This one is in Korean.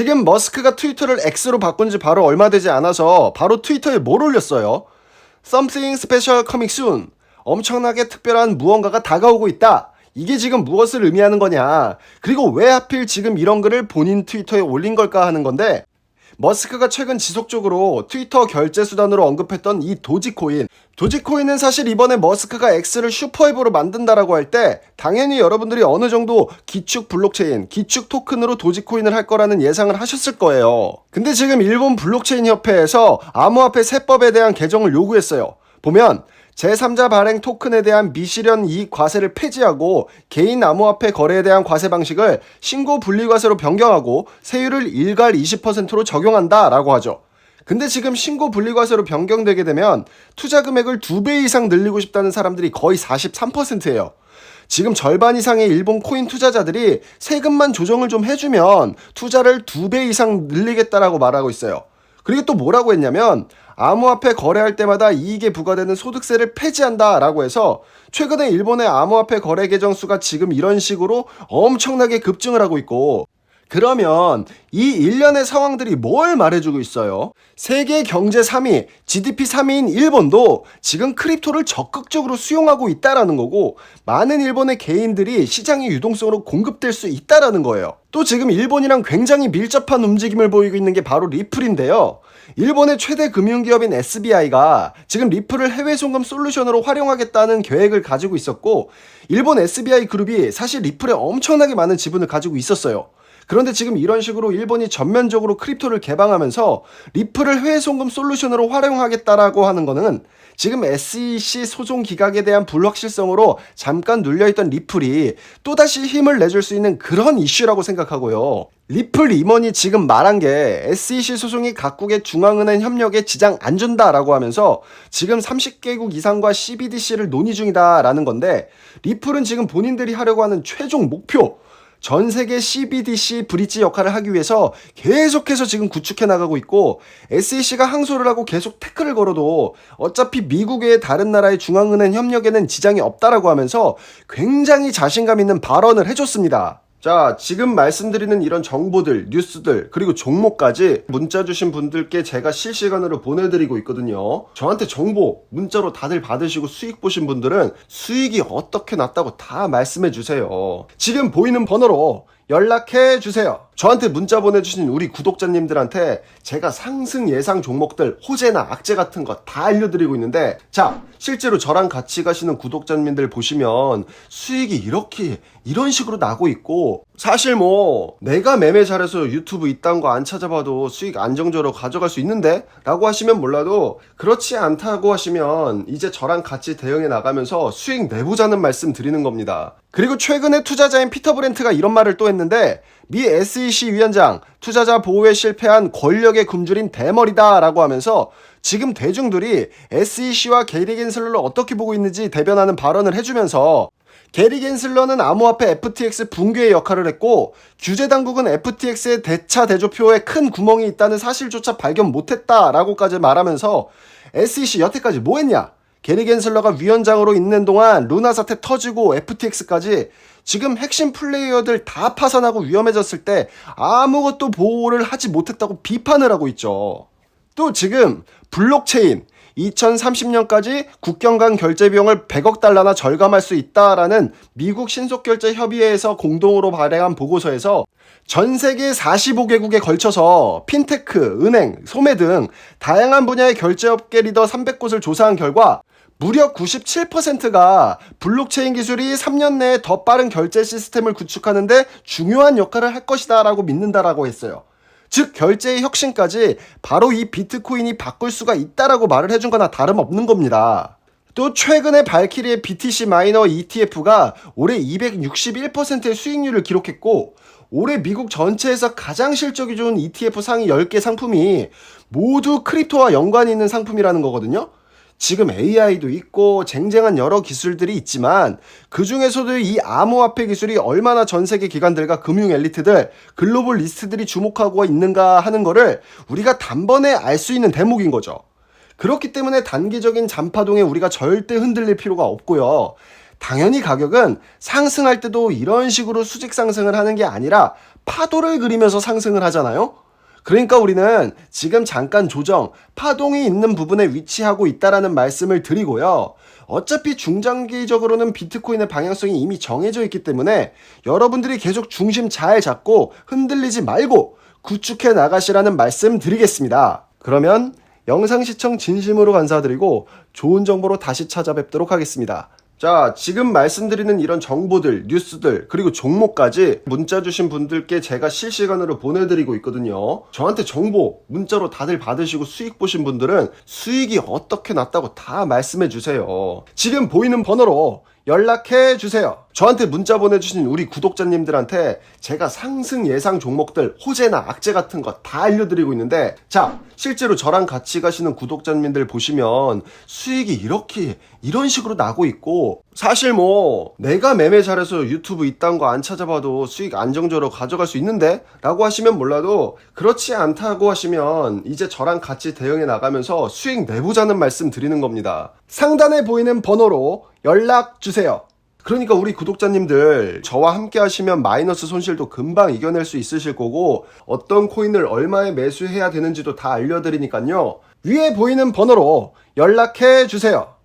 지금 머스크가 트위터를 X로 바꾼 지 바로 얼마 되지 않아서 바로 트위터에 뭘 올렸어요? Something special coming soon. 엄청나게 특별한 무언가가 다가오고 있다. 이게 지금 무엇을 의미하는 거냐? 그리고 왜 하필 지금 이런 글을 본인 트위터에 올린 걸까 하는 건데 머스크가 최근 지속적으로 트위터 결제 수단으로 언급했던 이 도지코인. 도지코인은 사실 이번에 머스크가 X를 슈퍼앱으로 만든다라고 할 때 당연히 여러분들이 어느 정도 기축 블록체인, 기축 토큰으로 도지코인을 할 거라는 예상을 하셨을 거예요. 근데 지금 일본 블록체인 협회에서 암호화폐 세법에 대한 개정을 요구했어요. 보면 제3자 발행 토큰에 대한 미실현 이익 과세를 폐지하고 개인 암호화폐 거래에 대한 과세 방식을 신고 분리과세로 변경하고 세율을 일괄 20%로 적용한다라고 하죠. 근데 지금 신고 분리과세로 변경되게 되면 투자 금액을 두배 이상 늘리고 싶다는 사람들이 거의 43%예요. 지금 절반 이상의 일본 코인 투자자들이 세금만 조정을 좀 해주면 투자를 두배 이상 늘리겠다라고 말하고 있어요. 그리고 또 뭐라고 했냐면 암호화폐 거래할 때마다 이익에 부과되는 소득세를 폐지한다라고 해서 최근에 일본의 암호화폐 거래 계정 수가 지금 이런 식으로 엄청나게 급증을 하고 있고 그러면 이 일련의 상황들이 뭘 말해주고 있어요? 세계 경제 3위, GDP 3위인 일본도 지금 크립토를 적극적으로 수용하고 있다라는 거고 많은 일본의 개인들이 시장의 유동성으로 공급될 수 있다라는 거예요. 또 지금 일본이랑 굉장히 밀접한 움직임을 보이고 있는 게 바로 리플인데요. 일본의 최대 금융기업인 SBI가 지금 리플을 해외 송금 솔루션으로 활용하겠다는 계획을 가지고 있었고 일본 SBI 그룹이 사실 리플에 엄청나게 많은 지분을 가지고 있었어요. 그런데 지금 이런 식으로 일본이 전면적으로 크립토를 개방하면서 리플을 해외 송금 솔루션으로 활용하겠다라고 하는 거는 지금 SEC 소송 기각에 대한 불확실성으로 잠깐 눌려있던 리플이 또다시 힘을 내줄 수 있는 그런 이슈라고 생각하고요. 리플 임원이 지금 말한 게 SEC 소송이 각국의 중앙은행 협력에 지장 안 준다라고 하면서 지금 30개국 이상과 CBDC를 논의 중이다라는 건데 리플은 지금 본인들이 하려고 하는 최종 목표 전 세계 CBDC 브릿지 역할을 하기 위해서 계속해서 지금 구축해 나가고 있고 SEC가 항소를 하고 계속 태클을 걸어도 어차피 미국의 다른 나라의 중앙은행 협력에는 지장이 없다라고 하면서 굉장히 자신감 있는 발언을 해줬습니다. 자, 지금 말씀드리는 이런 정보들, 뉴스들, 그리고 종목까지 문자 주신 분들께 제가 실시간으로 보내드리고 있거든요. 저한테 정보, 문자로 다들 받으시고 수익 보신 분들은 수익이 어떻게 났다고 다 말씀해 주세요. 지금 보이는 번호로 연락해 주세요. 저한테 문자 보내주신 우리 구독자님들한테 제가 상승 예상 종목들, 호재나 악재 같은 거 다 알려드리고 있는데, 자, 실제로 저랑 같이 가시는 구독자님들 보시면 수익이 이렇게, 이런 식으로 나고 있고, 사실 뭐, 내가 매매 잘해서 유튜브 이딴 거 안 찾아봐도 수익 안정적으로 가져갈 수 있는데? 라고 하시면 몰라도, 그렇지 않다고 하시면, 이제 저랑 같이 대응해 나가면서 수익 내보자는 말씀 드리는 겁니다. 그리고 최근에 투자자인 피터 브렌트가 이런 말을 또 했는데, 미 SEC 위원장 투자자 보호에 실패한 권력의 굶주린 대머리다 라고 하면서 지금 대중들이 SEC와 게리 겐슬러를 어떻게 보고 있는지 대변하는 발언을 해주면서 게리 겐슬러는 암호화폐 FTX 붕괴의 역할을 했고 규제 당국은 FTX의 대차 대조표에 큰 구멍이 있다는 사실조차 발견 못했다라고까지 말하면서 SEC 여태까지 뭐 했냐? 게리 겐슬러가 위원장으로 있는 동안 루나 사태 터지고 FTX까지 지금 핵심 플레이어들 다 파산하고 위험해졌을 때 아무것도 보호를 하지 못했다고 비판을 하고 있죠. 또 지금 블록체인 2030년까지 국경 간 결제 비용을 100억 달러나 절감할 수 있다라는 미국 신속결제 협의회에서 공동으로 발행한 보고서에서 전 세계 45개국에 걸쳐서 핀테크, 은행, 소매 등 다양한 분야의 결제업계 리더 300곳을 조사한 결과 무려 97%가 블록체인 기술이 3년 내에 더 빠른 결제 시스템을 구축하는데 중요한 역할을 할 것이다 라고 믿는다라고 했어요. 즉 결제의 혁신까지 바로 이 비트코인이 바꿀 수가 있다라고 말을 해준 거나 다름없는 겁니다. 또 최근에 발키리의 BTC 마이너 ETF가 올해 261%의 수익률을 기록했고 올해 미국 전체에서 가장 실적이 좋은 ETF 상위 10개 상품이 모두 크립토와 연관이 있는 상품이라는 거거든요. 지금 AI도 있고 쟁쟁한 여러 기술들이 있지만 그 중에서도 이 암호화폐 기술이 얼마나 전 세계 기관들과 금융 엘리트들, 글로벌 리스트들이 주목하고 있는가 하는 거를 우리가 단번에 알 수 있는 대목인 거죠. 그렇기 때문에 단기적인 잔파동에 우리가 절대 흔들릴 필요가 없고요. 당연히 가격은 상승할 때도 이런 식으로 수직 상승을 하는 게 아니라 파도를 그리면서 상승을 하잖아요. 그러니까 우리는 지금 잠깐 조정, 파동이 있는 부분에 위치하고 있다라는 말씀을 드리고요. 어차피 중장기적으로는 비트코인의 방향성이 이미 정해져 있기 때문에 여러분들이 계속 중심 잘 잡고 흔들리지 말고 구축해 나가시라는 말씀 드리겠습니다. 그러면 영상 시청 진심으로 감사드리고 좋은 정보로 다시 찾아뵙도록 하겠습니다. 자, 지금 말씀드리는 이런 정보들, 뉴스들, 그리고 종목까지 문자 주신 분들께 제가 실시간으로 보내드리고 있거든요. 저한테 정보, 문자로 다들 받으시고 수익 보신 분들은 수익이 어떻게 났다고 다 말씀해 주세요. 지금 보이는 번호로 연락해 주세요. 저한테 문자 보내주신 우리 구독자님들한테 제가 상승 예상 종목들, 호재나 악재 같은 거 다 알려드리고 있는데, 자, 실제로 저랑 같이 가시는 구독자님들 보시면 수익이 이렇게, 이런 식으로 나고 있고, 사실 뭐, 내가 매매 잘해서 유튜브 이딴 거 안 찾아봐도 수익 안정적으로 가져갈 수 있는데? 라고 하시면 몰라도, 그렇지 않다고 하시면, 이제 저랑 같이 대응해 나가면서 수익 내보자는 말씀 드리는 겁니다. 상단에 보이는 번호로 연락 주세요. 그러니까 우리 구독자님들 저와 함께 하시면 마이너스 손실도 금방 이겨낼 수 있으실 거고 어떤 코인을 얼마에 매수해야 되는지도 다 알려드리니까요. 위에 보이는 번호로 연락해 주세요.